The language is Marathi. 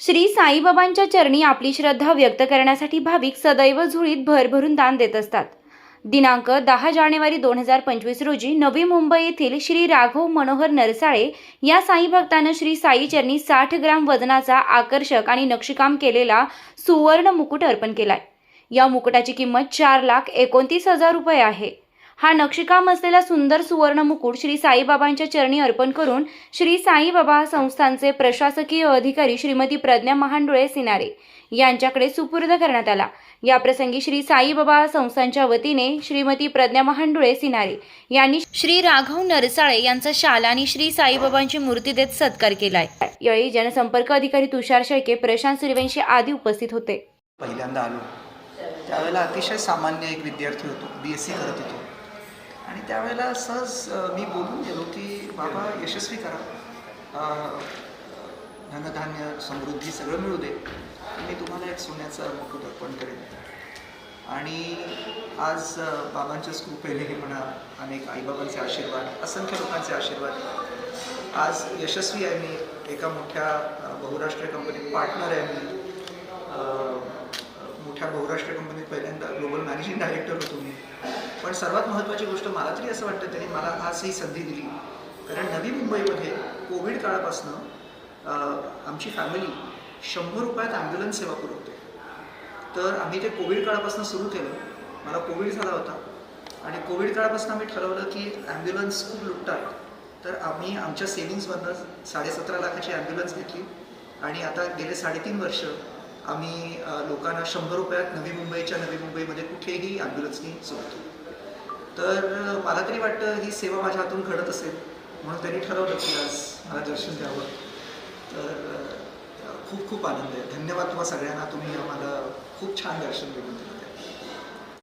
श्री साईबाबांच्या चरणी आपली श्रद्धा व्यक्त करण्यासाठी भाविक सदैव झुळीत भरभरून दान देत असतात. दिनांक दहा जानेवारी दोन हजार पंचवीस रोजी नवी मुंबई येथील श्री राघव मनोहर नरसाळे या साई भक्तानं श्री साई चरणी साठ ग्राम वजनाचा आकर्षक आणि नक्षीकाम केलेला सुवर्ण मुकुट अर्पण केलाय. या मुकुटाची किंमत चार लाख एकोणतीस हजार रुपये आहे. हा नक्षीकाम असलेला सुंदर सुवर्ण मुकुट श्री साईबाबांच्या चरणी अर्पण करून श्री साईबाबा संस्थांचे प्रशासकीय अधिकारी श्रीमती प्रज्ञा महांडुळे सिनारे यांच्याकडे सुपूर्द करण्यात आला. याप्रसंगी श्री साईबाबा संस्थांच्या वतीने श्रीमती प्रज्ञा महांडुळे सिनारे यांनी श्री राघव नरसाळे यांचा शाल आणि श्री साईबाबांची मूर्ती देत सत्कार केलाय. यावेळी जनसंपर्क अधिकारी तुषार शेळके प्रशांत सुर्वेंशी आदी उपस्थित होते. पहिल्यांदा आलो. त्यावेळेला अतिशय सामान्य एक विद्यार्थी होतो. बी एस सी करत होतो. आणि त्यावेळेला सहज मी बोलून गेलो की बाबा यशस्वी करा. धनधान्य समृद्धी सगळं मिळू दे. मी तुम्हाला एक सोन्याचं मुकुट अर्पण करेन. आणि आज बाबांच्या बाबांच्याच कृपेने म्हणा अनेक आईबाबांचे आशीर्वाद असंख्य लोकांचे आशीर्वाद. आज यशस्वी आहे मी. एका मोठ्या बहुराष्ट्रीय कंपनीत पार्टनर आहे मी. मोठ्या बहुराष्ट्रीय कंपनीत पहिल्यांदा ग्लोबल मॅनेजिंग डायरेक्टर होतो मी. पण सर्वात महत्त्वाची गोष्ट मला तरी असं वाटतं त्यांनी मला आज ही संधी दिली. कारण नवी मुंबईमध्ये कोविड काळापासनं आमची फॅमिली शंभर रुपयात ॲम्ब्युलन्स सेवा पुरवते. तर आम्ही ते कोविड काळापासून सुरू केलं. मला कोविड झाला होता. आणि कोविड काळापासून आम्ही ठरवलं की ॲम्ब्युलन्स खूप लुटतात. तर आम्ही आमच्या सेविंग्समधनं साडेसतरा लाखाची ॲम्ब्युलन्स घेतली. आणि आता गेले साडेतीन वर्ष आम्ही लोकांना शंभर रुपयात नवी मुंबईच्या नवी मुंबईमध्ये कुठेही ॲम्ब्युलन्सनी सोडतो. तर मला तरी वाटतं ही सेवा माझ्या हातून घडत असेल म्हणून त्यांनी ठरवलं की आज मला दर्शन द्यावं. तर खूप खूप आनंद आहे. धन्यवाद तुम्हा सगळ्यांना. तुम्ही आम्हाला खूप छान दर्शन देऊन दिलं.